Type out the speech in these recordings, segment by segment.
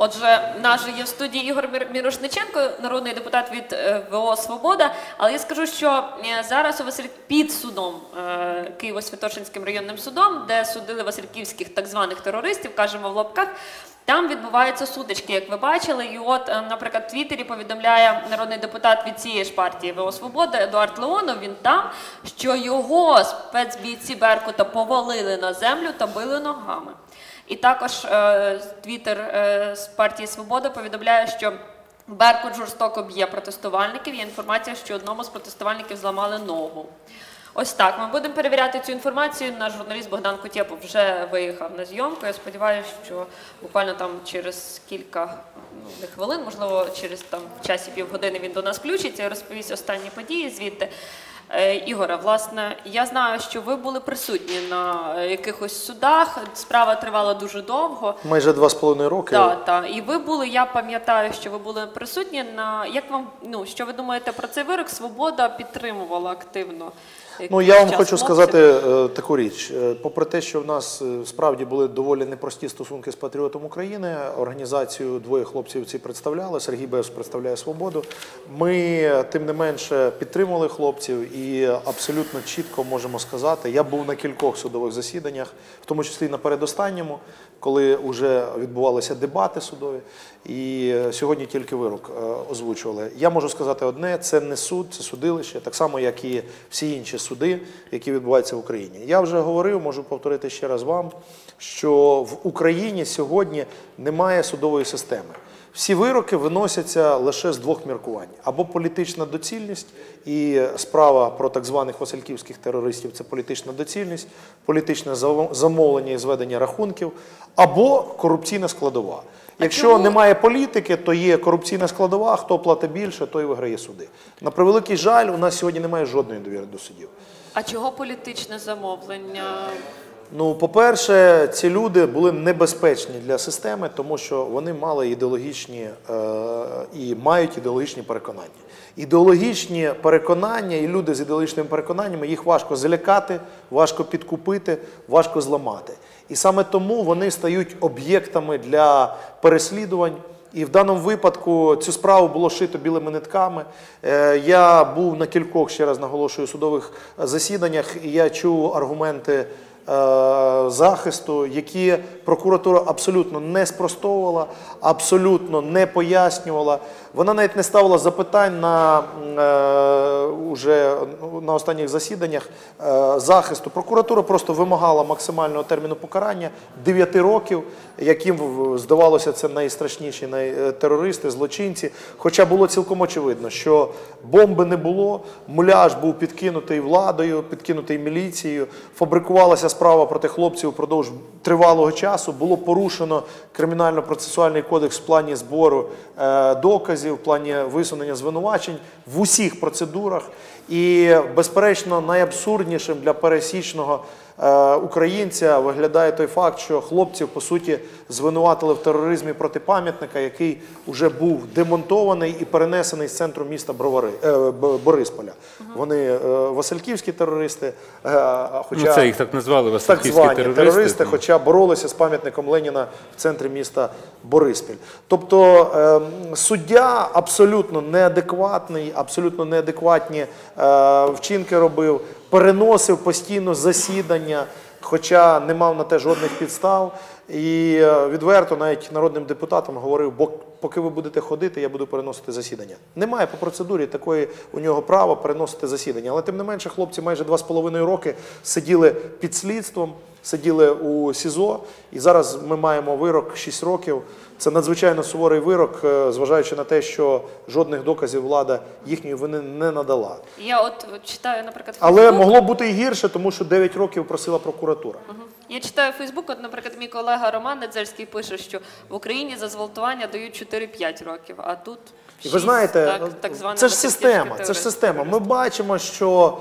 Отже, наш є в студії Ігор Мір- Мірошниченко, народний депутат від е, ВО Свобода. Але я скажу, що е, зараз у Василь під судом е, Києво-Святошинським районним судом, де судили васильківських так званих терористів, кажемо в лапках. Там відбуваються сутички, як ви бачили. І от, наприклад, в Твіттері повідомляє народний депутат від цієї ж партії ВО Свобода Едуард Леонов. Він там, що його спецбійці Беркута повалили на землю та били ногами. І також е, Твіттер е, з партії Свобода повідомляє, що Беркут жорстоко б'є протестувальників. Є інформація, що одному з протестувальників зламали ногу. Ось так. Ми будемо перевіряти цю інформацію. Наш журналіст Богдан Кутєпов вже виїхав на зйомку. Я сподіваюся, що буквально там через кілька ну, хвилин, можливо, через там часі півгодини він до нас включиться і розповість останні події звідти. Е, Ігоре, власне, я знаю, що ви були присутні на е, якихось судах. Справа тривала дуже довго. Майже два з половиною роки. Так, так. І ви були, я пам'ятаю, що ви були присутні на як вам ну що ви думаєте про цей вирок? Свобода підтримувала активно. Ну я вам хочу сказати е, таку річ. Е, Попри те, що в нас е, справді були доволі непрості стосунки з патріотом України, організацію двоє хлопців ці представляли. Сергій Бевс представляє свободу. Ми тим не менше підтримували хлопців і абсолютно чітко можемо сказати. Я був на кількох судових засіданнях, в тому числі на передостанньому, коли вже відбувалися дебати судові. І е, сьогодні тільки вирок е, озвучували. Я можу сказати одне: це не суд, це судилище, так само, як і всі інші суди, які відбуваються в Україні. Я вже говорив, можу повторити ще раз вам, що в Україні сьогодні немає судової системи. Всі вироки виносяться лише з двох міркувань: або політична доцільність, і справа про так званих васильківських терористів це політична доцільність, політичне замовлення і зведення рахунків, або корупційна складова. Якщо чому- немає політики, то є корупційна складова. Хто платить більше, той виграє суди. На превеликий жаль, у нас сьогодні немає жодної довіри до судів. А чого політичне замовлення? Ну, по-перше, ці люди були небезпечні для системи, тому що вони мали ідеологічні е, і мають ідеологічні переконання. Ідеологічні переконання і люди з ідеологічними переконаннями їх важко залякати, важко підкупити, важко зламати. І саме тому вони стають об'єктами для переслідувань. І в даному випадку цю справу було шито білими нитками. Е, Я був на кількох, ще раз наголошую, судових засіданнях, і я чув аргументи е, захисту, які прокуратура абсолютно не спростовувала, абсолютно не пояснювала. Вона навіть не ставила запитань на, е, уже на останніх засіданнях е, захисту. Прокуратура просто вимагала максимального терміну покарання 9 років, яким здавалося це найстрашніші най- е, терористи, злочинці. Хоча було цілком очевидно, що бомби не було, муляж був підкинутий владою, підкинутий міліцією, фабрикувалася справа проти хлопців впродовж тривалого часу. Було порушено кримінально-процесуальний кодекс в плані збору е, доказів, в плані висунення звинувачень в усіх процедурах. І, безперечно, найабсурднішим для пересічного українця виглядає той факт, що хлопців по суті звинуватили в тероризмі проти пам'ятника, який вже був демонтований і перенесений з центру міста Бровари, е, Борисполя. Вони е, васильківські терористи, е, хоча Ну, це їх так назвали так звані терористи. терористи, Ну, хоча боролися з пам'ятником Леніна в центрі міста Бориспіль. Тобто ем, суддя абсолютно неадекватний, абсолютно неадекватні е, вчинки робив, переносив постійно засідання, хоча не мав на те жодних підстав. І е, відверто навіть народним депутатам говорив, бо поки ви будете ходити, я буду переносити засідання. Немає по процедурі такої у нього права переносити засідання. Але тим не менше, хлопці майже два з половиною роки сиділи під слідством, сиділи у СІЗО, і зараз ми маємо вирок 6 років. Це надзвичайно суворий вирок, е, зважаючи на те, що жодних доказів влада їхньої вини не надала. Я от читаю, наприклад, Але могло бути і гірше, тому що 9 років просила прокуратура. Мгм. Я читаю Фейсбук, от, наприклад, мій колега Роман Недзельський пише, що в Україні за зґвалтування дають 4-5 років, а тут І ви знаєте, так, так звана це ж система. Це ж система. Ми бачимо, що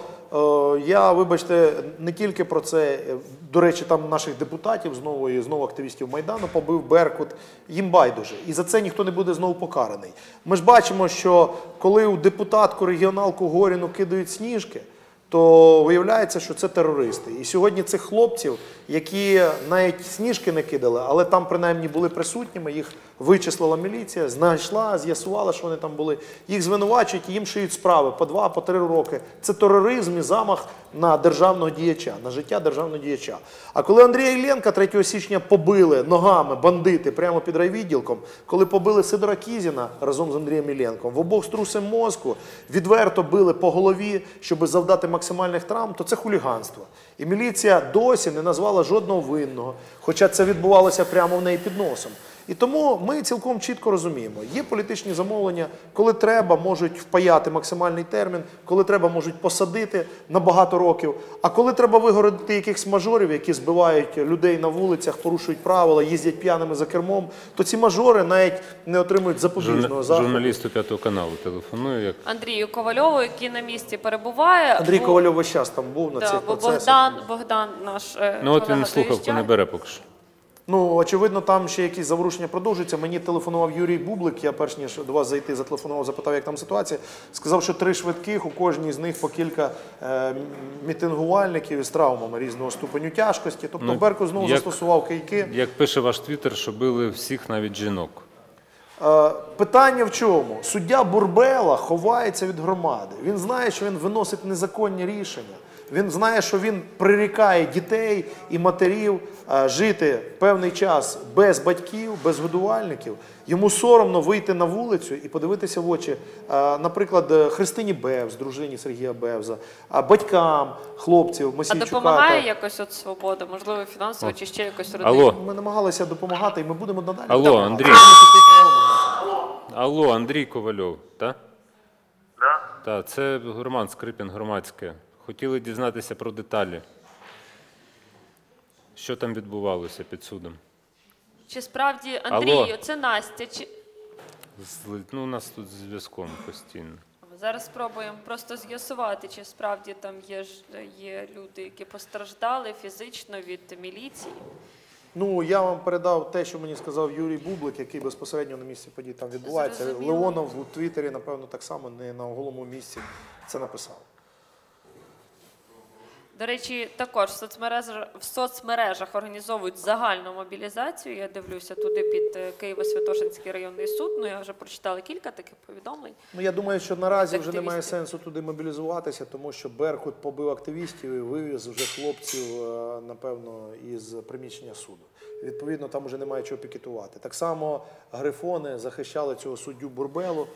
я, вибачте, не тільки про це. е, До речі, там наших депутатів знову і знову активістів Майдану побив Беркут. Їм байдуже. І за це ніхто не буде знову покараний. Ми ж бачимо, що коли у депутатку регіоналку Горіну кидають сніжки, то виявляється, що це терористи. І сьогодні цих хлопців, які навіть сніжки не кидали, але там принаймні були присутніми, їх вичислила міліція, знайшла, з'ясувала, що вони там були. Їх звинувачують, їм шиють справи по два, по три роки. Це тероризм і замах на державного діяча, на життя державного діяча. А коли Андрія Іллєнка 3 січня побили ногами бандити прямо під райвідділком, коли побили Сидора Кізіна разом з Андрієм Іллєнком, в обох струсим мозку, відверто били по голові, щоб завдати максимальних травм, то це хуліганство. І міліція досі не назвала жодного винного, хоча це відбувалося прямо в неї під носом. І тому ми цілком чітко розуміємо, є політичні замовлення, коли треба, можуть впаяти максимальний термін, коли треба, можуть посадити на багато років. А коли треба вигородити якихось мажорів, які збивають людей на вулицях, порушують правила, їздять п'яними за кермом, то ці мажори навіть не отримують запобіжного заходу. Журналісту п'ятого каналу телефоную, як Андрію Ковальову, який на місці перебуває. Андрій Бо- Ковальов весь час там був на Да, цих бо процесах. Богдан, Богдан наш е, ну от він слухавку не бере поки що. Ну, очевидно, там ще якісь заворушення продовжуються. Мені телефонував Юрій Бублик, я перш ніж до вас зайти, зателефонував, запитав, як там ситуація. Сказав, що три швидких, у кожній з них по кілька е, мітингувальників із травмами різного ступеню тяжкості. Тобто Ну, Беркут знову як- застосував кийки. Як пише ваш твіттер, що били всіх навіть жінок. Е, Питання в чому? Суддя Бурбела ховається від громади. Він знає, що він виносить незаконні рішення. Він знає, що він прирікає дітей і матерів жити певний час без батьків, без годувальників. Йому соромно вийти на вулицю і подивитися в очі, наприклад, Христині Бевз, дружині Сергія Бевза, батькам хлопців А допомагає та- якось от свобода, можливо, фінансово чи ще якось Алло. родина? Ми намагалися допомагати, і ми будемо надалі. Алло. Андрій. Алло, Андрій Ковальов, так? Да? Так, це Роман Скрипін, громадське. Хотіли дізнатися про деталі. Що там відбувалося під судом? Чи справді Андрію, Алло. це Настя? Чи З- Ну, у нас тут з зв'язком постійно. зараз спробуємо просто з'ясувати, чи справді там є ж є люди, які постраждали фізично від міліції? Ну, я вам передав те, що мені сказав Юрій Бублик, який безпосередньо на місці подій там відбувається. Зрозуміло. Леонов у Твіттері, напевно, так само не на голому місці це написав. До речі, також в соцмережах, в соцмережах організовують загальну мобілізацію. Я дивлюся туди під е, Києво-Святошинський районний суд. Ну я вже прочитала кілька таких повідомлень. Ну, я думаю, що наразі вже немає сенсу туди мобілізуватися, тому що Беркут побив активістів і вивіз вже хлопців, е, напевно, із приміщення суду. Відповідно, там вже немає чого пікетувати. Так само грифони захищали цього суддю Бурбелу.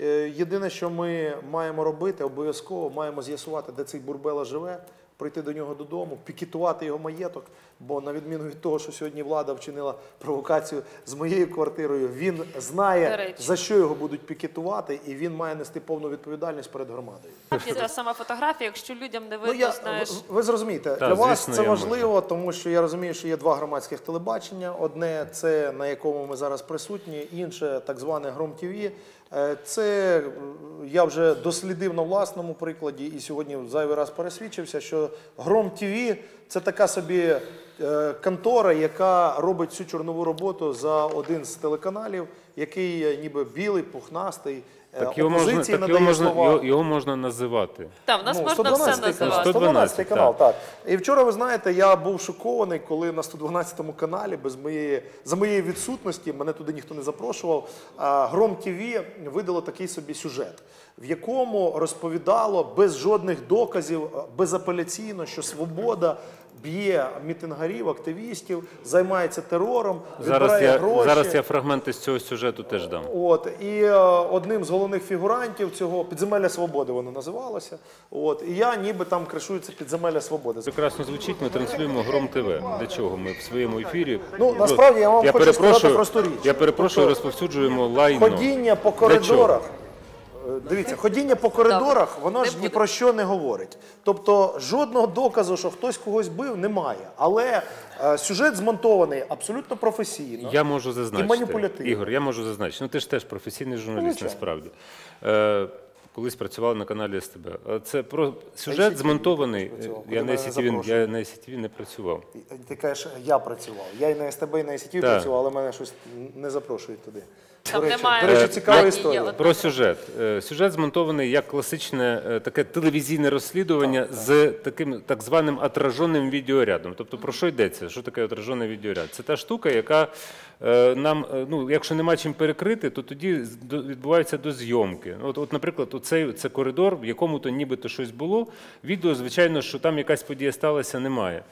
Е, Єдине, що ми маємо робити, обов'язково маємо з'ясувати, де цей Бурбела живе, прийти до нього додому, пікетувати його маєток. Бо на відміну від того, що сьогодні влада вчинила провокацію з моєю квартирою, він знає за що його будуть пікетувати, і він має нести повну відповідальність перед громадою. Є та сама фотографія, якщо людям не Ну видно, я знаєш. ви- ви зрозумієте, для вас звісно, це важливо, тому що я розумію, що є два громадських телебачення. Одне це на якому ми зараз присутні, інше так зване Гром ТВ. Е, Це я вже дослідив на власному прикладі, і сьогодні в зайвий раз пересвідчився, що Гром ТВ це така собі е, контора, яка робить всю чорнову роботу за один з телеканалів, який е, ніби білий, пухнастий. Е, Так його можна, так його надає можна, слова. його, його можна називати. Так, в нас Ну, можна 112 все називати. 112 канал, так. так. І вчора, ви знаєте, я був шокований, коли на 112 каналі, без моєї, за моєї відсутності, мене туди ніхто не запрошував, Гром ТВ видало такий собі сюжет, в якому розповідало без жодних доказів, безапеляційно, що свобода б'є мітингарів, активістів, займається терором, Зараз я, гроші. зараз я фрагменти з цього сюжету теж дам. От і е, одним з головних фігурантів цього підземелля свободи воно називалося. От і я ніби там кришую це підземелля свободи. Прекрасно звучить, ми транслюємо Гром ТВ. Для чого ми в своєму ефірі? Ну, насправді, я вам хочу перепрошую, сказати просту річ. Я перепрошую, Тобто, розповсюджуємо лайно. Ходіння по коридорах. Е, Дивіться, ходіння по коридорах, воно ж ні про що не говорить. Тобто жодного доказу, що хтось когось бив, немає. Але е, сюжет змонтований абсолютно професійно. Я можу зазначити. маніпулятивно. Ігор, я можу зазначити. Ну ти ж теж професійний журналіст, звичайно. насправді. Е, колись працювали на каналі СТБ. А Це про ICTV сюжет змонтований. працював, Я куди на мене ICTV, я на ICTV не працював. Ти кажеш, я працював. Я і на СТБ, і на СТВ Так. працював, але мене щось не запрошують туди. Там немає. до речі, цікава історія. Про сюжет. Е, Сюжет змонтований як класичне е, таке телевізійне розслідування з таким так званим отраженим відеорядом. Тобто про що йдеться? Що таке отражений відеоряд? Це та штука, яка е, нам, ну, якщо нема чим перекрити, то тоді з- до- зйомки. От, от наприклад, оцей це коридор, в якому то нібито щось було. Відео, звичайно, що там якась подія сталася, немає.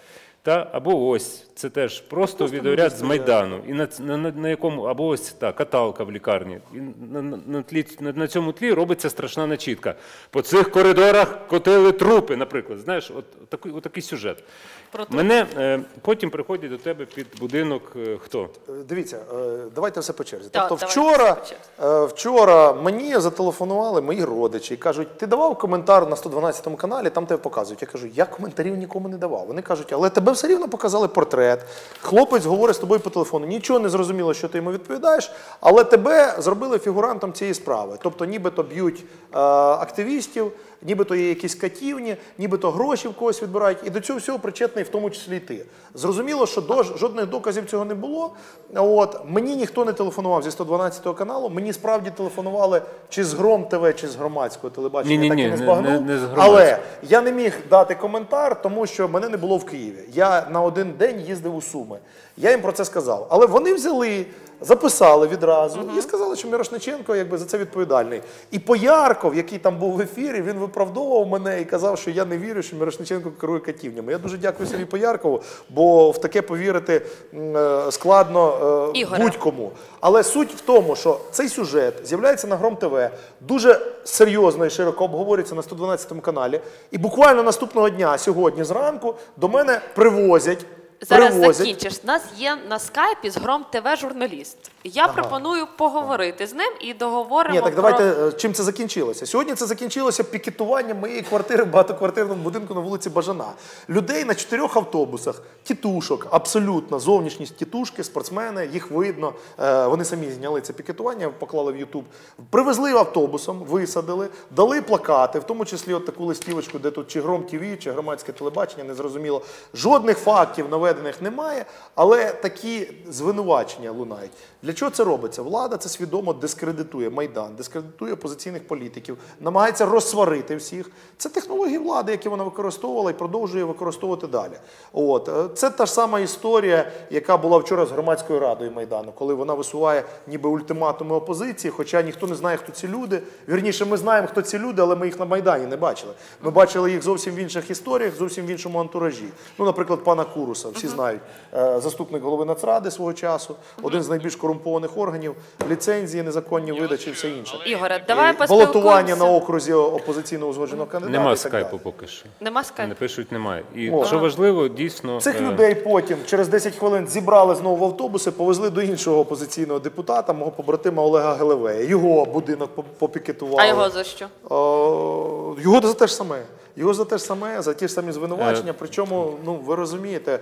Та або ось це теж просто, відеоряд з майдану, і на, на, на, на якому або ось та каталка в лікарні. І на, на, на, тлі, на, на цьому тлі робиться страшна начітка. По цих коридорах котили трупи, наприклад. Знаєш, от от, от такий сюжет. Про трупи. Мене е, потім приходять до тебе під будинок. Е, хто? Е, Дивіться, е, давайте все по черзі. Так, Тобто, давайте вчора, все по е, вчора мені зателефонували мої родичі і кажуть, ти давав коментар на 112 каналі, там тебе показують. Я кажу, я коментарів нікому не давав. Вони кажуть, але тебе все рівно показали портрет. Хлопець говорить з тобою по телефону. Нічого не зрозуміло, що ти йому відповідаєш, але тебе зробили фігурантом цієї справи. Тобто, нібито б'ють е, активістів, нібито є якісь катівні, нібито гроші в когось відбирають. І до цього всього причетний в тому числі і ти. Зрозуміло, що до, жодних доказів цього не було. От мені ніхто не телефонував зі 112 каналу. Мені справді телефонували чи з Гром ТВ, чи з громадського телебачення. Ні-ні-ні, так і не не- збагнув. не- не з. Але я не міг дати коментар, тому що мене не було в Києві. Я на один день їздив у Суми. Я їм про це сказав. Але вони взяли, записали відразу і сказали, що Мірошниченко якби за це відповідальний. І Поярков, який там був в ефірі, він виправдовував мене і казав, що я не вірю, що Мірошниченко керує катівнями. Я дуже дякую Сергію Пояркову, бо в таке повірити е, складно е, будь-кому. Але суть в тому, що цей сюжет з'являється на Гром ТВ, дуже серйозно і широко обговорюється на 112 каналі. І буквально наступного дня, сьогодні зранку, до мене привозять. Зараз привозять закінчиш. У нас є на скайпі з Гром ТВ журналіст. Я пропоную поговорити з ним і договоримо. Ні, так про... давайте е, чим це закінчилося. Сьогодні це закінчилося пікетуванням моєї квартири в багатоквартирному будинку на вулиці Бажана. Людей на чотирьох автобусах, тітушок, абсолютно зовнішність тітушки, спортсмени, їх видно. Е, Вони самі зняли це пікетування, поклали в Ютуб. Привезли автобусом, висадили, дали плакати, в тому числі от таку листівочку, де тут чи Гром ТВ, чи громадське телебачення, не зрозуміло. Жодних фактів наведених немає, але такі звинувачення лунають. Для чого це робиться? Влада це свідомо дискредитує Майдан, дискредитує опозиційних політиків, намагається розсварити всіх. Це технології влади, які вона використовувала і продовжує використовувати далі. От Е, це та ж сама історія, яка була вчора з громадською радою Майдану, коли вона висуває ніби ультиматуми опозиції, хоча ніхто не знає, хто ці люди. Вірніше, ми знаємо, хто ці люди, але ми їх на Майдані не бачили. Ми бачили їх зовсім в інших історіях, зовсім в іншому антуражі. Ну, наприклад, пана Куруса, всі знають, Е, заступник голови Нацради свого часу, один з найбільш корумпованих органів, ліцензії, незаконні видачі і все інше. Ігоре, давай І Балотування на окрузі опозиційно узгодженого кандидата. Нема скайпу поки що. Нема скайпу? Не пишуть, немає. І О. що важливо, дійсно Цих е, людей потім через 10 хвилин зібрали знову в автобуси, повезли до іншого опозиційного депутата, мого побратима Олега Гелевея. Його будинок по- попікетували. А його за що? О, його за те ж саме. Його за те ж саме, за ті ж самі звинувачення. Е. Причому, ну ви розумієте,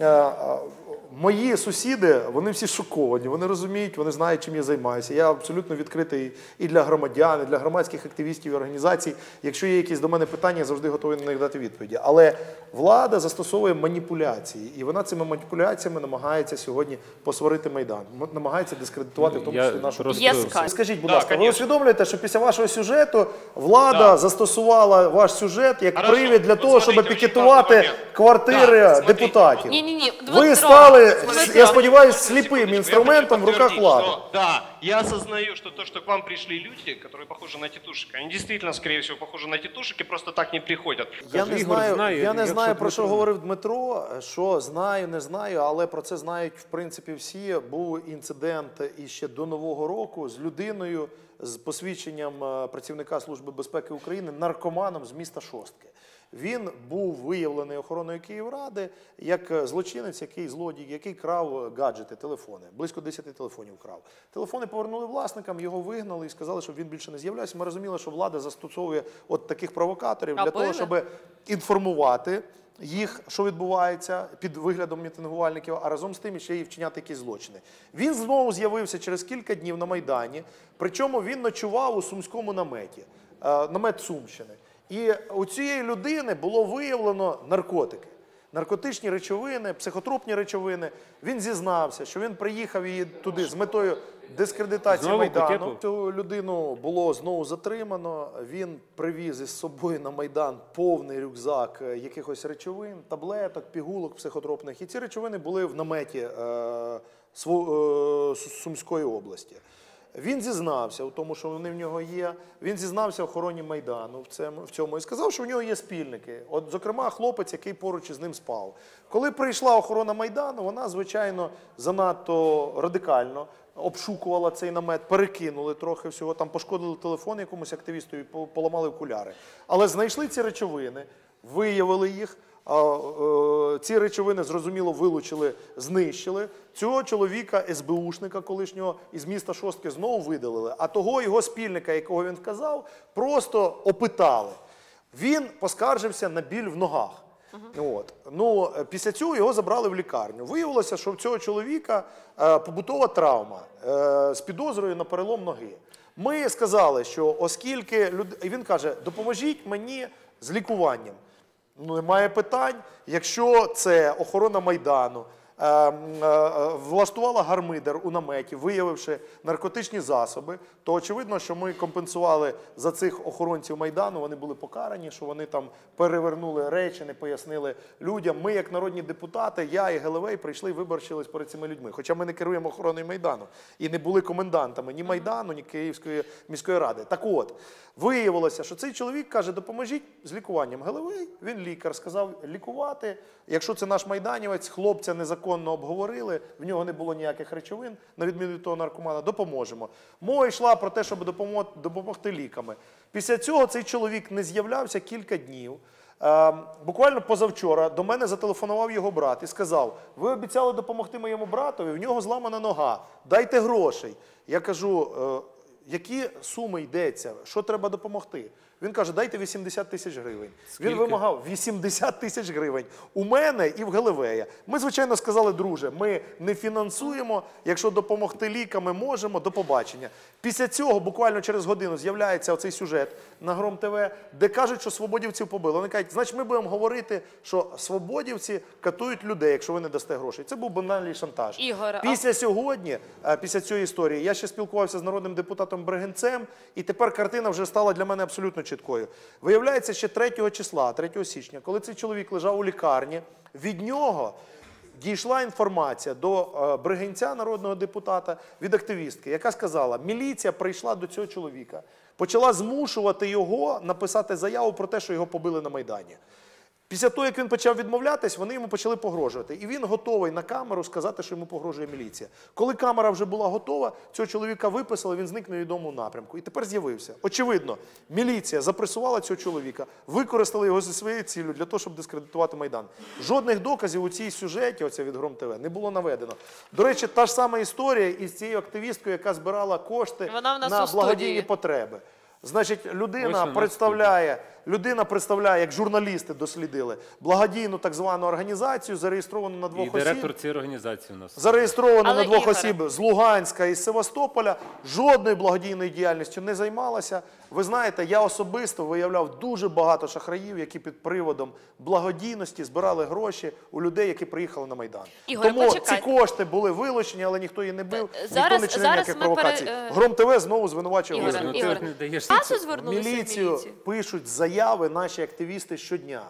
е, е, мої сусіди, вони всі шоковані, вони розуміють, вони знають, чим я займаюся. Я абсолютно відкритий і для громадян, і для громадських активістів і організацій. Якщо є якісь до мене питання, я завжди готовий на них дати відповіді. Але влада застосовує маніпуляції, і вона цими маніпуляціями намагається сьогодні посварити майдан, намагається дискредитувати в тому числі нашу просто- Скажіть, будь Да, ласка, ви усвідомлюєте, що після вашого сюжету влада Да. застосувала ваш сюжет як Хорошо. привід для того, щоб пікетувати квартири Да, депутатів. Ні, ні, ні. Ви стали, я сподіваюся, сліпим інструментом в руках влади. Да, я осознаю, что то, что к вам пришли люди, которые похожи на тетушек, они действительно, скорее всего, похожи на тетушек и просто так не приходят. Я не знаю, я не знаю про що говорив Дмитро. Що знаю, не знаю, але про це знають в принципі всі. Був інцидент іще до нового року з людиною з посвідченням е, працівника Служби безпеки України, наркоманом з міста Шостки. Він був виявлений охороною Київради як е, злочинець, який злодій, який крав е, гаджети, телефони. Близько 10 телефонів крав. Телефони повернули власникам, його вигнали і сказали, щоб він більше не з'являвся. Ми розуміли, що влада застосовує от таких провокаторів А для того, щоб інформувати їх, що відбувається під виглядом мітингувальників, а разом з тим ще й вчиняти якісь злочини. Він знову з'явився через кілька днів на Майдані, причому він ночував у сумському наметі, е, намет Сумщини. І у цієї людини було виявлено наркотики. Наркотичні речовини, психотропні речовини. Він зізнався, що він приїхав її туди з метою дискредитації Знову Майдану. Кутєпов? Цю людину було знову затримано. Він привіз із собою на майдан повний рюкзак е, якихось речовин, таблеток, пігулок психотропних. І ці речовини були в наметі е, е, Су- Сумської області. Він зізнався у тому, що вони в нього є. Він зізнався охороні майдану в цьому, в цьому і сказав, що в нього є спільники. От, зокрема, хлопець, який поруч із ним спав. Коли прийшла охорона майдану, вона звичайно занадто радикально обшукувала цей намет, перекинули трохи всього, там пошкодили телефон якомусь активісту і поламали окуляри. Але знайшли ці речовини, виявили їх. Е, Ці речовини зрозуміло вилучили, знищили. Цього чоловіка, СБУшника колишнього із міста Шостки знову видалили. А того його спільника, якого він вказав, просто опитали. Він поскаржився на біль в ногах. От. Ну, е, після цього його забрали в лікарню. Виявилося, що в цього чоловіка е, побутова травма е, з підозрою на перелом ноги. Ми сказали, що оскільки люд... і він каже, допоможіть мені з лікуванням. Ну, немає питань. Якщо це охорона Майдану, влаштувала гармидер у наметі, виявивши наркотичні засоби, то очевидно, що ми компенсували за цих охоронців Майдану, вони були покарані, що вони там перевернули речі, не пояснили людям. Ми, як народні депутати, я і Гелевей прийшли і виборчились перед цими людьми. Хоча ми не керуємо охороною Майдану і не були комендантами ні Майдану, ні Київської міської ради. Так от, виявилося, що цей чоловік каже, допоможіть з лікуванням. Гелевей, він лікар, сказав лікувати. Якщо це наш майданівець, хлопця незаконно обговорили, в нього не було ніяких речовин, на відміну від того наркомана, допоможемо. Мова йшла про те, щоб допомогти ліками. Після цього цей чоловік не з'являвся кілька днів. Е, буквально позавчора до мене зателефонував його брат і сказав: Ви обіцяли допомогти моєму братові, в нього зламана нога, дайте грошей. Я кажу, е, які суми йдеться, що треба допомогти? Він каже, дайте 80 тисяч гривень. Скільки? Він вимагав 80 тисяч гривень у мене і в Галилея. Ми, звичайно, сказали, друже, ми не фінансуємо. Якщо допомогти ліками можемо, до побачення. Після цього, буквально через годину, з'являється оцей сюжет на Гром ТВ, де кажуть, що свободівців побили. Вони кажуть, значить, ми будемо говорити, що свободівці катують людей, якщо ви не дасте грошей. Це був банальний шантаж. Ігор, а- Після сьогодні, е, після цієї історії, я ще спілкувався з народним депутатом Бригенцем, і тепер картина вже стала для мене абсолютно чіткою. Виявляється, ще 3 числа, 3 січня, коли цей чоловік лежав у лікарні, від нього дійшла інформація до е, Бригенця, народного депутата, від активістки, яка сказала, міліція прийшла до цього чоловіка, почала змушувати його написати заяву про те, що його побили на Майдані. Після того, як він почав відмовлятись, вони йому почали погрожувати. І він готовий на камеру сказати, що йому погрожує міліція. Коли камера вже була готова, цього чоловіка виписали, він зник в невідомому напрямку. І тепер з'явився. Очевидно, міліція запресувала цього чоловіка, використали його зі своєю ціллю для того, щоб дискредитувати Майдан. Жодних доказів у цій сюжеті, оце від Гром ТВ, не було наведено. До речі, та ж сама історія із цією активісткою, яка збирала кошти на благодійні потреби. Значить, людина представляє, людина представляє, як журналісти дослідили, благодійну так звану організацію, зареєстровану на двох І осіб. директор цієї організації у нас. Зареєстровано Але, на двох Ігоре. осіб з Луганська і з Севастополя, жодною благодійною діяльністю не займалася. Ви знаєте, я особисто виявляв дуже багато шахраїв, які під приводом благодійності збирали гроші у людей, які приїхали на Майдан. Ігоре, Тому почекайте. ці кошти були вилучені, але ніхто її не бив, Е, ніхто зараз- не чинив зараз ніяких ми пере- провокацій. е, Гром ТВ знову звинувачує Ігоре, Ігоре. ти не даєш звернулися в Міліцію міліцію? пишуть заяви наші активісти щодня.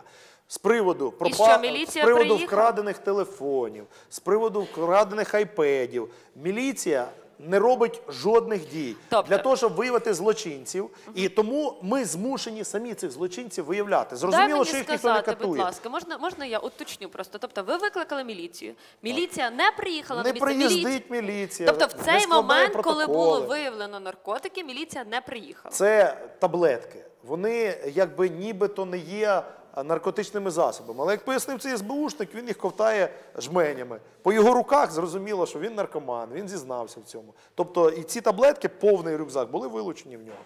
З приводу, пропа... що, з приводу приїхала? вкрадених телефонів, з приводу вкрадених айпедів. Міліція не робить жодних дій Тобто- для того, щоб виявити злочинців. І тому ми змушені самі цих злочинців виявляти. Дай Зрозуміло, мені що їх ніхто не сказати, будь ласка, можна, можна я уточню просто. Тобто ви викликали міліцію. Міліція не приїхала Не на місце. Міліція- приїздить міліція. Тобто в цей момент, коли було виявлено наркотики, міліція не приїхала. Це таблетки. Вони якби нібито не є наркотичними засобами. Але як пояснив цей СБУшник, він їх ковтає жменями. По його руках зрозуміло, що він наркоман, він зізнався в цьому. Тобто і ці таблетки, повний рюкзак, були вилучені в нього.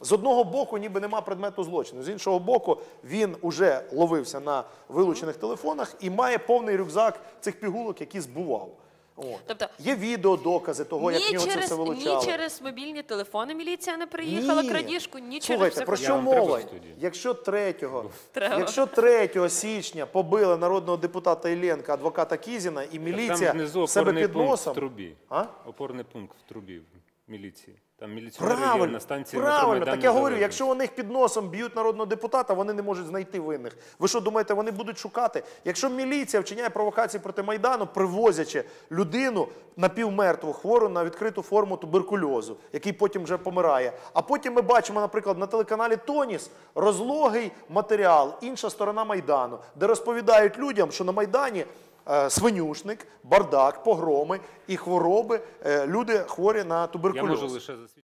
З одного боку, ніби нема предмету злочину. З іншого боку, він уже ловився на вилучених телефонах і має повний рюкзак цих пігулок, які збував. От. Тобто- Є відео, докази того, як в нього це все вилучало. ні через мобільні телефони міліція не приїхала, Ні. крадіжку, ні через Слухайте, про що вам треба мова? в студію. Якщо 3, Треба. якщо 3 січня побили народного депутата Ілленка, адвоката Кізіна, і міліція Там внизу в себе опорний під пункт носом. в трубі. А? Опорний пункт в трубі міліції. Там міліціонери є на станції правильно. Так я говорю, якщо у них під носом б'ють народного депутата, вони не можуть знайти винних. Ви що думаєте, вони будуть шукати? Якщо міліція вчиняє провокації проти Майдану, привозячи людину напівмертву, хвору на відкриту форму туберкульозу, який потім вже помирає. А потім ми бачимо, наприклад, на телеканалі Тоніс розлогий матеріал, інша сторона Майдану, де розповідають людям, що на Майдані. Е, Свинюшник, бардак, погроми і хвороби, е, люди хворі на туберкульоз.